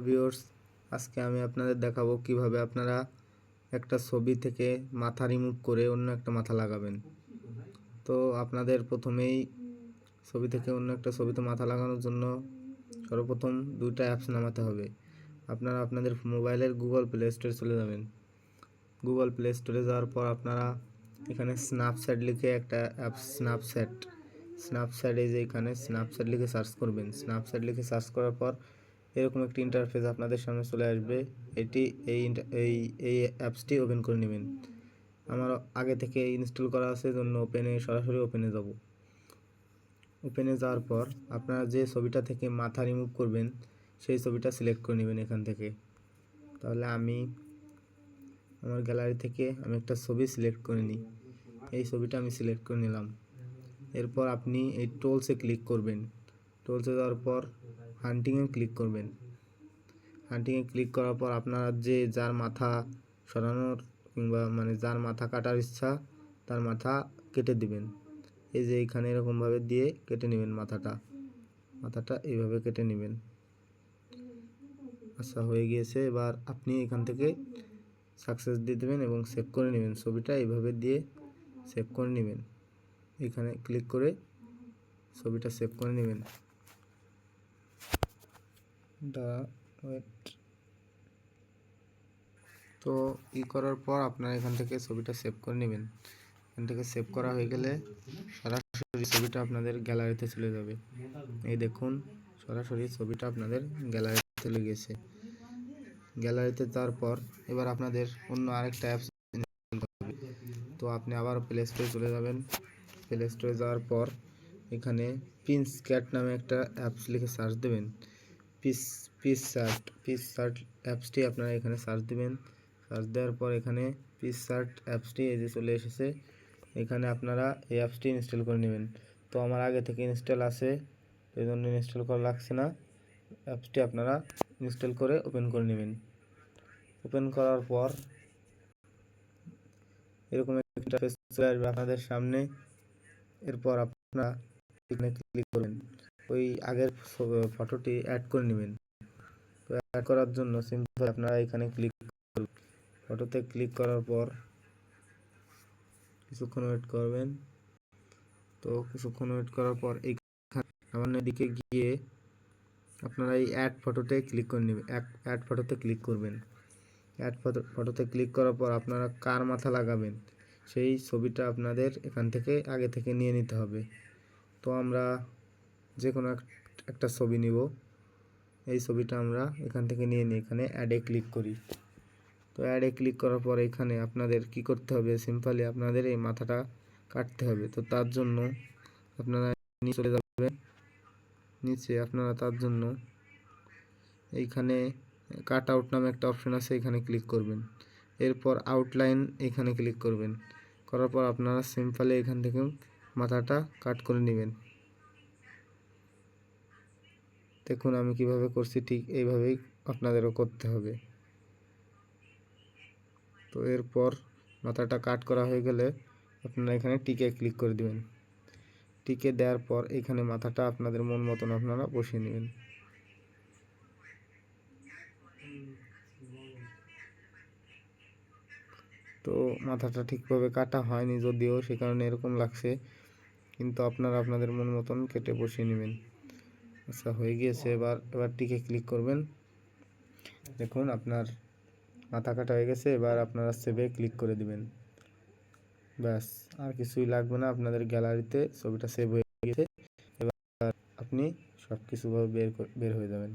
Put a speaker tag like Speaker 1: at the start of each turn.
Speaker 1: Viewers আজকে আমি আপনাদের দেখাবো কীভাবে আপনারা একটা ছবি থেকে মাথা রিমুভ করে অন্য একটা মাথা লাগাবেন। তো আপনাদের প্রথমেই ছবি থেকে অন্য একটা ছবিতে মাথা লাগানোর জন্য সর্বপ্রথম দুইটা অ্যাপস নামাতে হবে। আপনারা আপনাদের মোবাইলের গুগল প্লে স্টোরে চলে যাবেন। গুগল প্লে স্টোরে যাওয়ার পর আপনারা এখানে স্ন্যাপচ্যাট লিখে একটা অ্যাপ স্ন্যাপচ্যাট স্ন্যাপচ্যাট এই যে এখানে স্ন্যাপচ্যাট লিখে সার্চ করবেন। স্ন্যাপচ্যাট লিখে সার্চ করার পর এরকম একটি ইন্টারফেস আপনাদের সামনে চলে আসবে। এটি এই এই এই অ্যাপসটি ওপেন করে নেবেন। আমার আগে থেকে ইনস্টল করা আছে জন্য ওপেনে সরাসরি ওপেনে যাব। ওপেনে যাওয়ার পর আপনারা যে ছবিটা থেকে মাথা রিমুভ করবেন, সেই ছবিটা সিলেক্ট করে নেবেন এখান থেকে। তাহলে আমি আমার গ্যালারি থেকে আমি একটা ছবি সিলেক্ট করে নিই। এই ছবিটা আমি সিলেক্ট করে নিলাম। এরপর আপনি এই টোলসে ক্লিক করবেন। টোলসে যাওয়ার পর হান্টিংয়ে ক্লিক করবেন। হান্টিংয়ে ক্লিক করার পর আপনারা যে, যার মাথা সরানোর কিংবা মানে যার মাথা কাটার ইচ্ছা, তার মাথা কেটে দিবেন। এই যে এইখানে এরকমভাবে দিয়ে কেটে নেবেন মাথাটা। মাথাটা এইভাবে কেটে নেবেন। আচ্ছা হয়ে গিয়েছে। এবার আপনি এখান থেকে সাকসেস দিয়ে দেবেন এবং সেভ করে নেবেন। ছবিটা এইভাবে দিয়ে সেভ করে নেবেন। এখানে ক্লিক করে ছবিটা সেভ করে নেবেন। দাঁড়া ওয়েট। তো ই করার পর আপনারা এখান থেকে ছবিটা সেভ করে নেবেন। এখান থেকে সেভ করা হয়ে গেলে সরাসরি ছবিটা আপনাদের গ্যালারিতে চলে যাবে। এই দেখুন, সরাসরি ছবিটা আপনাদের গ্যালারিতে চলে গেছে। গ্যালারিতে যাওয়ার পর এবার আপনাদের অন্য আরেকটা অ্যাপস তো আপনি আবার প্লে স্টোরে চলে যাবেন। প্লে স্টোরে যাওয়ার পর এখানে পিন স্ক্যাট নামে একটা অ্যাপস লিখে সার্চ দেবেন। Piece PicsArt PicsArt অ্যাপসটি আপনারা এখানে সার্চ দেবেন। সার্চ দেওয়ার পর এখানে পিস সার্ট অ্যাপসটি এই যে চলে এসেছে। এখানে আপনারা এই অ্যাপসটি ইনস্টল করে নেবেন। তো আমার আগে থেকে ইনস্টল আছে এই জন্য ইনস্টল করা লাগছে না। অ্যাপসটি আপনারা ইনস্টল করে ওপেন করে নেবেন। ওপেন করার পর এরকম একটা পেজ চলে আসবে আপনাদের সামনে। এরপর আপনারা এখানে ক্লিক করবেন। ওই আগের ফটোটি অ্যাড করে নেবেন। তো অ্যাড করার জন্য সিম্পল আপনারা এখানে ক্লিক করবেন ফটোতে ক্লিক করার পর কিছুক্ষণ ওয়েট করবেন। তো কিছুক্ষণ ওয়েট করার পর এইখানে সামান্য দিকে গিয়ে আপনারা এই অ্যাড ফটোতে ক্লিক করে নেবেন। অ্যাড ফটোতে ক্লিক করবেন। অ্যাড ফটো ফটোতে ক্লিক করার পর আপনারা কার মাথা লাগাবেন? সেই ছবিটা আপনাদের এখান থেকে আগে থেকে নিয়ে নিতে হবে। তো আমরা যে কোনো এক- একটা ছবি নিব। এই ছবিটা আমরা এখান থেকে নিয়ে নিই। এখানে অ্যাডে ক্লিক করি। তো অ্যাডে ক্লিক করার পর এখানে আপনাদের কি করতে হবে? সিম্পলি আপনাদের এই মাথাটা কাটতে হবে। তো তার জন্য আপনারা নিচে চলে যাবেন। নিচে আপনারা তার জন্য এইখানে কাট আউট নামে একটা অপশন আছে, এখানে ক্লিক করবেন। এরপর আউটলাইন এখানে ক্লিক করবেন। করার পর আপনারা সিম্পলি এখান থেকে মাথাটা কাট করে নেবেন। দেখুন আমি কীভাবে করছি, ঠিক এইভাবেই আপনাদেরও করতে হবে। তো এরপর মাথাটা কাট করা হয়ে গেলে আপনারা এখানে টিকে ক্লিক করে দিবেন। টিকে দেওয়ার পর এখানে মাথাটা আপনাদের মন মতন আপনারা বসিয়ে নেবেন। তো মাথাটা ঠিকভাবে কাটা হয়নি যদিও, সে কারণে এরকম লাগছে। কিন্তু আপনারা আপনাদের মন মতন কেটে বসিয়ে নেবেন। আচ্ছা হয়ে গিয়েছে। এবার এবার টিকে ক্লিক করবেন। দেখুন, আপনার মাথা কাটা হয়ে গেছে। এবার আপনারা সেভে ক্লিক করে দিবেন। ব্যাস, আর কিছুই লাগবে না আপনাদের গ্যালারিতে ছবিটা সেভ হয়ে গেছে। এবার আপনি সব কিছুভাবে বের বের হয়ে যাবেন।